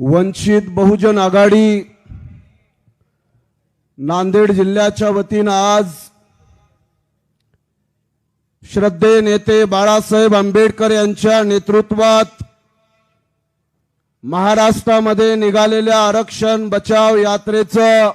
वंचित बहुजन आघाडी नांदेड जिल्ह्याच्या वतीनं आज श्रद्धे नेते बाळासाहेब आंबेडकर यांच्या नेतृत्वात महाराष्ट्रामध्ये निघालेल्या आरक्षण बचाव यात्रेचं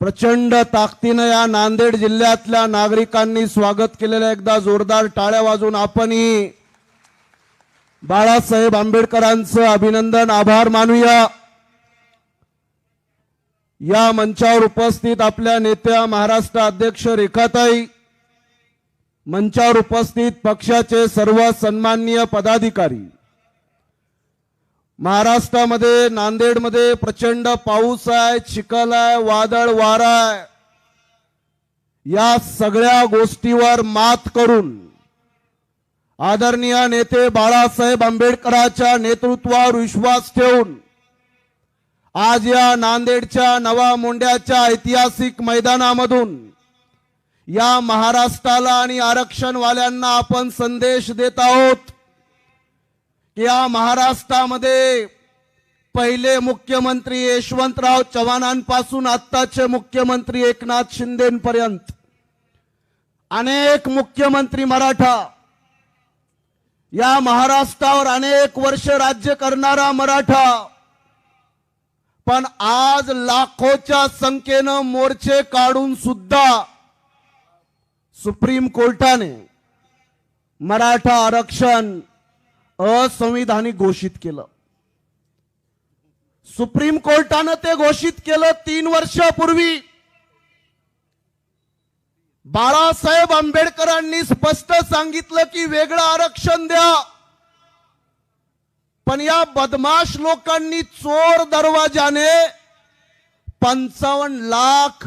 प्रचंड ताकदीनं या नांदेड जिल्ह्यातल्या नागरिकांनी स्वागत केलेलं एकदा जोरदार टाळ्या वाजून आपणही बाळासाहेब आंबेडकरांचं अभिनंदन आभार मानूया. या मंचावर उपस्थित आपल्या नेत्या महाराष्ट्र अध्यक्ष रेखाताई. मंचावर उपस्थित पक्षाचे सर्व सन्माननीय पदाधिकारी. महाराष्ट्रामध्ये नांदेडमध्ये प्रचंड पाऊस आहे चिखल आहे वादळ वारा आहे. या सगळ्या गोष्टीवर मात करून आदरणीय नेते बाळासाहेब आंबेडकरांच्या नेतृत्वावर विश्वास ठेवून आज या नांदेडच्या नवा मोंड्याच्या ऐतिहासिक मैदानामधून या महाराष्ट्राला आणि आरक्षणवाल्यांना आपण संदेश देत आहोत की या महाराष्ट्रामध्ये पहिले मुख्यमंत्री यशवंतराव चव्हाणांपासून आत्ताचे मुख्यमंत्री एकनाथ शिंदेपर्यंत अनेक मुख्यमंत्री मराठा या महाराष्ट्रावर अनेक वर्ष राज्य करणारा मराठा. पण आज लाखोच्या संख्येनं मोर्चे काढून सुद्धा सुप्रीम कोर्टाने मराठा आरक्षण असंविधानिक घोषित केलं. सुप्रीम कोर्टानं ते घोषित केलं तीन वर्षापूर्वी. बाळासाहेब आंबेडकरांनी स्पष्ट सांगितलं की वेगळं आरक्षण द्या. पण या बदमाश लोकांनी चोर दरवाजाने पंचावन्न लाख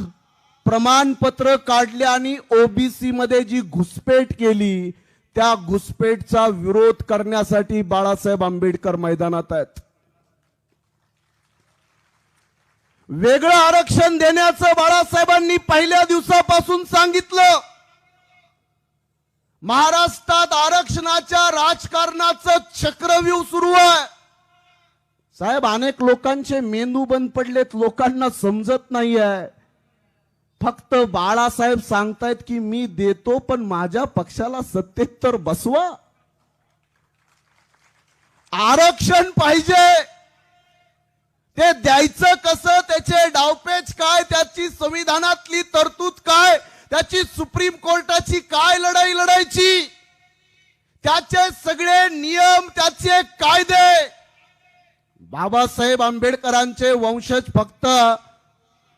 प्रमाणपत्र काढले आणि ओबीसी मध्ये जी घुसपेट केली त्या घुसपेटचा विरोध करण्यासाठी बाळासाहेब आंबेडकर मैदानात आहेत. वेगळं आरक्षण देण्याचं बाळासाहेबांनी पहिल्या दिवसापासून सांगितलं. महाराष्ट्रात आरक्षणाच्या राजकारणाचं चक्रव्यूह सुरू आहे. साहेब अनेक लोकांचे मेंदू बंद पडलेत लोकांना समजत नाही आहे फक्त बाळासाहेब सांगतायत की मी देतो पण माझ्या पक्षाला सत्तेत तर बसवा. आरक्षण पाहिजे. ते द्यायचं कसं? त्याचे डावपेच काय? त्याची संविधानातली तरतूद काय? त्याची सुप्रीम कोर्टाची काय लढाई लढायची? त्याचे सगळे नियम त्याचे कायदे. बाबासाहेब आंबेडकरांचे वंशज फक्त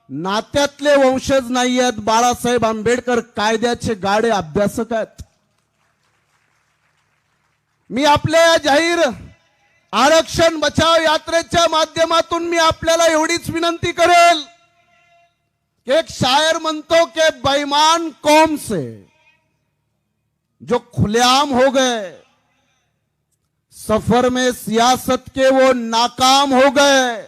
नात्यातले वंशज नाही आहेत बाळासाहेब आंबेडकर कायद्याचे गाडे अभ्यासक आहेत. मी आपल्या जाहीर आरक्षण बचाव यात्रेच्या माध्यमातून मी विनंती करेल एक शायर म्हणतो के बेईमान कौम से जो खुलेआम हो गए, सफ़र में सियासत के वो नाकाम हो गए,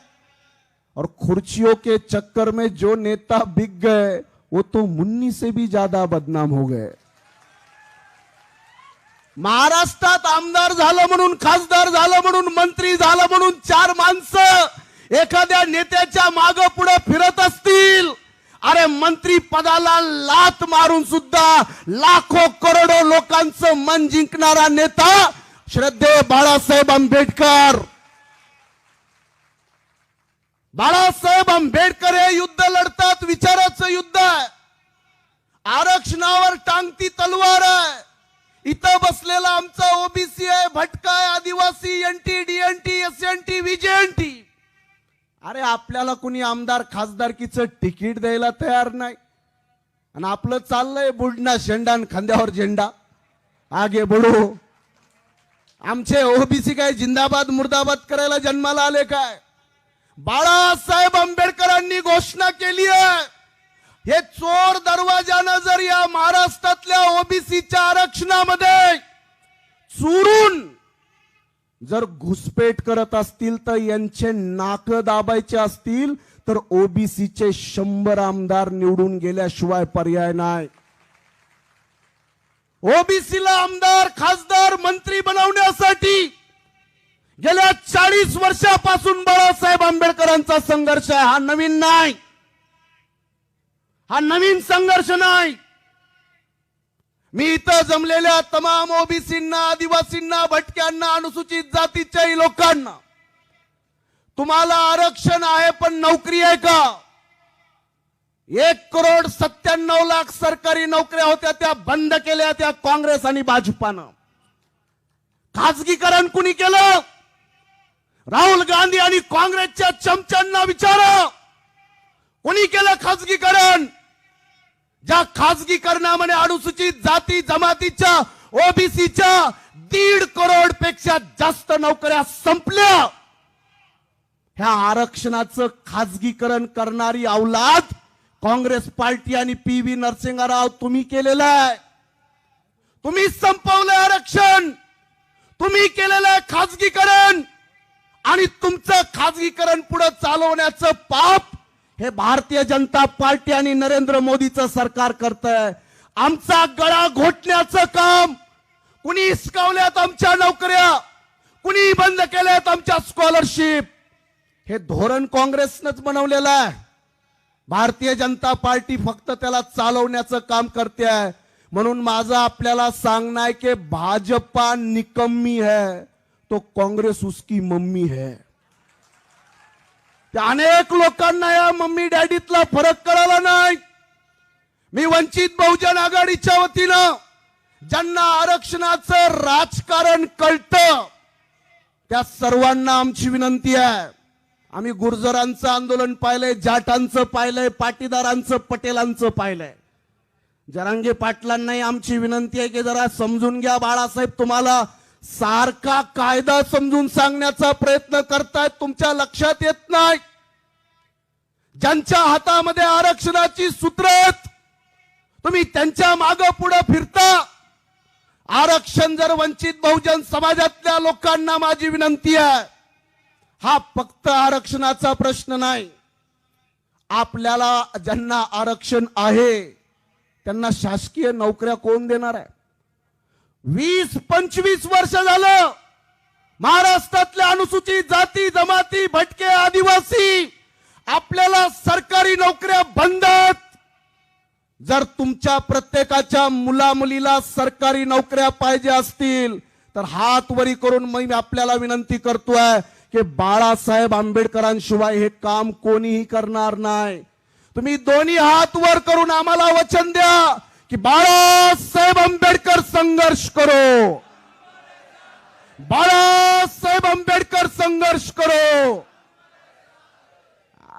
और खुर्चियों के चक्कर में जो नेता बिक गए, वो तो मुन्नी से भी ज़्यादा बदनाम हो गए। महाराष्ट्रात आमदार झालं म्हणून खासदार झालं म्हणून मंत्री झालं म्हणून चार माणसं एखाद्या नेत्याच्या माग पुढे फिरत असतील. अरे मंत्री पदाला लात मारून सुद्धा लाखो करोडो लोकांचं मन जिंकणारा नेता श्रद्धे बाळासाहेब आंबेडकर. बाळासाहेब आंबेडकर हे युद्ध लढतात विचाराचं युद्ध आहे. आरक्षणावर टांगती तलवार आहे. इथं बसलेला आमचा ओबीसी आहे भटका आहे आदिवासी NT DNT S N T VJNT अरे आपल्याला कुणी आमदार खासदारकीचं तिकीट द्यायला तयार नाही. आणि आपलं चाललंय बुडणा शेंडा आणि खांद्यावर झेंडा. आगे बुडू आमचे ओबीसी काय जिंदाबाद मुर्दाबाद करायला जन्माला आले काय? बाळासाहेब आंबेडकरांनी घोषणा केली आहे. हे चोर दरवाजानं जर या महाराष्ट्रातल्या ओबीसीच्या आरक्षणामध्ये चुरून जर घुसपेट करत असतील तर यांचे नाक दाबायचे असतील तर ओबीसीचे शंभर आमदार निवडून गेल्याशिवाय पर्याय नाही. ओबीसीला आमदार खासदार मंत्री बनवण्यासाठी गेल्या चाळीस चाळीस वर्षापासून बाळासाहेब आंबेडकरांचा संघर्ष आहे. हा नवीन नाही. हा नवीन संघर्ष नाही. मी इथं जमलेल्या तमाम ओबीसींना आदिवासींना भटक्यांना अनुसूचित जातीच्याही लोकांना तुम्हाला आरक्षण आहे पण नोकरी आहे का? एक करोड सत्त्याण्णव लाख सरकारी नोकऱ्या होत्या त्या बंद केल्या त्या काँग्रेस आणि भाजपानं. खाजगीकरण कुणी केलं? राहुल गांधी आणि काँग्रेसच्या चमच्यांना विचारा. कोणी केलं खाजगीकरण? ज्या खाजगीकरणामध्ये अनुसूचित जाती जमातीच्या ओबीसीच्या दीड करोडपेक्षा जास्त नोकऱ्या संपल्या. ह्या आरक्षणाचं खाजगीकरण करणारी अवलाद काँग्रेस पार्टी आणि पी व्ही नरसिंहराव तुम्ही केलेलं आहे. तुम्ही संपवलं आरक्षण. तुम्ही केलेलं आहे खाजगीकरण. आणि तुमचं खाजगीकरण पुढे चालवण्याचं पाप हे भारतीय जनता पार्टी आणि नरेंद्र मोदीचं सरकार करत आहे आमचा गळा घोटण्याचं काम. कुणी हिसकावल्यात आमच्या नोकऱ्या? कुणी बंद केल्यात आमच्या स्कॉलरशिप हे धोरण काँग्रेसनंच बनवलेलं आहे. भारतीय जनता पार्टी फक्त त्याला चालवण्याचं काम करते आहे म्हणून माझं आपल्याला सांगणं आहे की भाजपा निकम्मी है तो काँग्रेस उसकी मम्मी है अनेक लोकांना या मम्मी डॅडीतला फरक कळाला नाही. मी वंचित बहुजन आघाडीच्या वतीनं ज्यांना आरक्षणाचं राजकारण कळतं त्या सर्वांना आमची विनंती आहे. आम्ही गुर्जरांचं आंदोलन पाहिलंय जाटांचं पाहिलंय पाटीदारांचं पटेलांचं पाहिलंय. जरांगे पाटलांनाही आमची विनंती आहे की जरा समजून घ्या बाळासाहेब तुम्हाला. सारखा कायदा समजून सांगण्याचा प्रयत्न करतायत तुमच्या लक्षात येत नाही? ज्यांच्या हातामध्ये आरक्षणाची सूत्र आहेत तुम्ही त्यांच्या माग पुढे फिरता. आरक्षण जर वंचित बहुजन समाजातल्या लोकांना माझी विनंती आहे हा फक्त आरक्षणाचा प्रश्न नाही. आपल्याला ज्यांना आरक्षण आहे त्यांना शासकीय नोकऱ्या कोण देणार आहे? वीस पंचवीस वर्ष झालं महाराष्ट्रातल्या अनुसूचित जाती जमाती भटके आदिवासी आपल्याला सरकारी नोकऱ्या बंद जर तुमच्या प्रत्येकाच्या मुला मुलीला सरकारी नोकऱ्या पाहिजे असतील तर हात वरी करून मी आपल्याला विनंती करतोय की बाळासाहेब आंबेडकरांशिवाय हे काम कोणीही करणार नाही. तुम्ही दोन्ही हात वर करून आम्हाला वचन द्या. की बाळासाहेब आंबेडकर संघर्ष करो. बाळासाहेब आंबेडकर संघर्ष करो.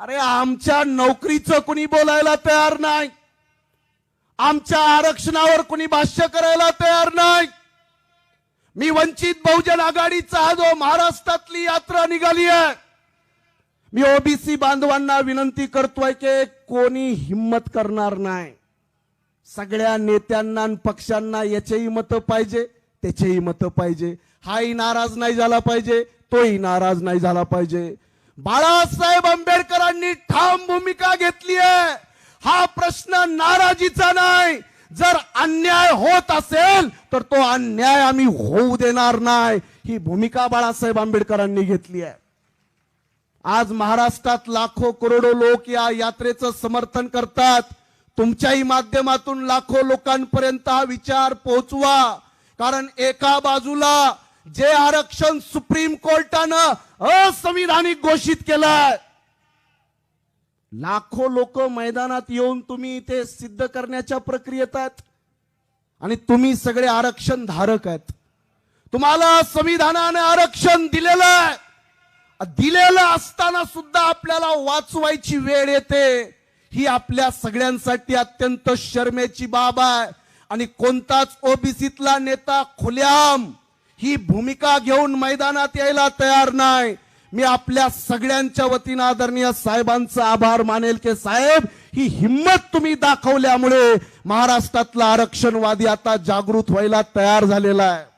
अरे आमच्या नोकरीचं कुणी बोलायला तयार नाही? आमच्या आरक्षणावर कुणी भाष्य करायला तयार नाही? मी वंचित बहुजन आघाडीचा हा जो महाराष्ट्रातली यात्रा निघाली आहे. मी ओबीसी बांधवांना विनंती करतोय की कोणी हिम्मत करणार नाही. सगळ्या नेत्यांना पक्षांना याचेही मतं पाहिजे त्याचेही मतं पाहिजे. हाही नाराज नाही झाला पाहिजे तोही नाराज नाही झाला पाहिजे. बाळासाहेब आंबेडकरांनी ठाम भूमिका घेतली आहे. हा प्रश्न नाराजीचा नाही. जर अन्याय होत असेल तर तो अन्याय आम्ही होऊ देणार नाही. ही भूमिका बाळासाहेब आंबेडकरांनी घेतली आहे. आज महाराष्ट्रात लाखो करोडो लोक या यात्रेचं समर्थन करतात. तुमच्याही माध्यमातून लाखो लोकांपर्यंत हा विचार पोहोचवा. कारण एका बाजूला जे आरक्षण सुप्रीम कोर्टानं असंविधानिक घोषित केलंय लाखो लोक मैदानात येऊन तुम्ही ते सिद्ध करण्याच्या प्रक्रियेत आहेत. आणि तुम्ही सगळे आरक्षण धारक आहेत. तुम्हाला संविधानाने आरक्षण दिलेलं आहे. दिलेलं असताना सुद्धा आपल्याला वाचवायची वेळ येते. ही आपल्या सगळ्यांसाठी अत्यंत शर्मेची बाब आहे. आणि कोणताच ओबीसीतला नेता खुल्याम ही भूमिका घेऊन मैदानात यायला तयार नाही. मी आपल्या सगळ्यांच्या वतीनं आदरणीय साहेबांचा आभार मानेल की साहेब ही हिंमत तुम्ही दाखवल्यामुळे महाराष्ट्रातला आरक्षणवादी आता जागृत व्हायला तयार झालेला आहे.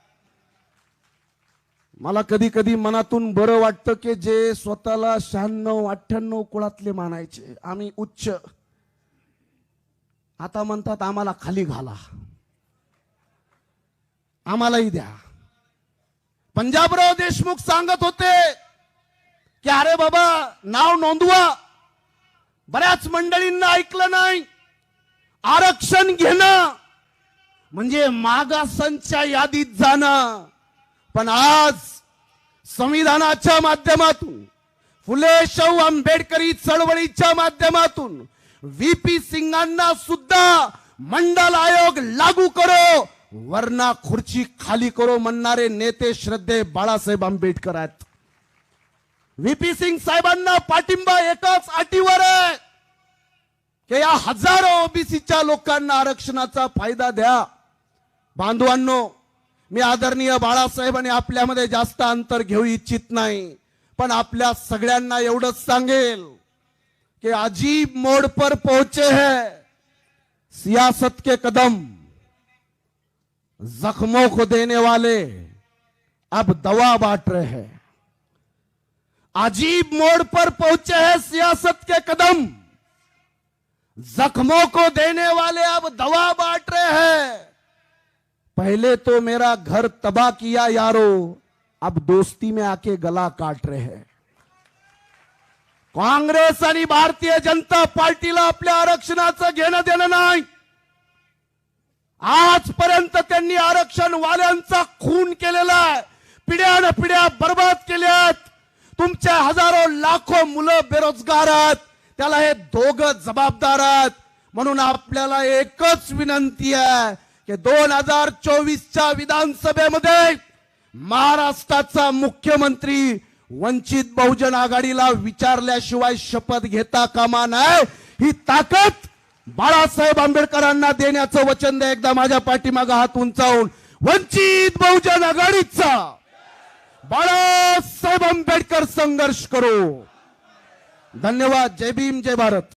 मला कधी कधी मनातून बरं वाटतं की जे स्वतःला शहाण्णव अठ्ठ्याण्णव कुळातले मानायचे. आम्ही उच्च. आता म्हणतात आम्हाला खाली घाला. आम्हालाही द्या. पंजाबराव देशमुख सांगत होते की अरे बाबा नाव नोंदवा. बऱ्याच मंडळींना ऐकलं नाही. आरक्षण घेणं म्हणजे मागासांच्या यादीत जाणं. पण आज संविधानाच्या माध्यमातून फुले शाहू आंबेडकरी चळवळीच्या माध्यमातून व्हीपी सिंगांना सुद्धा मंडल आयोग लागू करो वरना खुर्ची खाली करो म्हणणारे नेते श्रद्धे बाळासाहेब आंबेडकर आहेत. व्हीपी सिंग साहेबांना पाठिंबा एकाच अटीवर आहे की या हजारो ओबीसीच्या लोकांना आरक्षणाचा फायदा द्या. बांधवांनो मी आदरणीय बाळासाहेब आणि आपल्यामध्ये जास्त अंतर घेऊ इच्छित नाही पण आपल्या सगळ्यांना एवढंच सांगेल कि अजीब मोड़ पर पहुंचे हैं सियासत के कदम जख्मों को देने वाले अब दवा बांट रहे हैं. अजीब मोड़ पर पहुंचे हैं सियासत के कदम जख्मों को देने वाले अब दवा बांट रहे हैं. पहले तो मेरा घर तबाह किया यारो। अब दोस्ती में आके गला काट रहे हैं। काँग्रेस आणि भारतीय जनता पार्टीला आपल्या आरक्षणाचं घेणं देणं नाही। आजपर्यंत त्यांनी आरक्षण वाल्यांचा खून केलेला आहे। पिढ्यान पिढ्या बर्बाद केल्यात तुमच्या हजारो लाखो मुलं बेरोजगार आहेत। त्याला हे दोघ जबाबदार आहेत। म्हणून आपल्याला एकच विनंती आहे की दोन हजार चोवीसच्या विधानसभेमध्ये महाराष्ट्राचा मुख्यमंत्री वंचित बहुजन आघाडीला विचारल्याशिवाय शपथ घेता कामा नाही ही ताकद बाळासाहेब आंबेडकरांना देण्याचं वचन द्या. एकदा माझ्या पाठीमागे हात उंचावून. वंचित बहुजन आघाडीचा बाळासाहेब आंबेडकर संघर्ष करू. धन्यवाद. जय भीम जय भारत.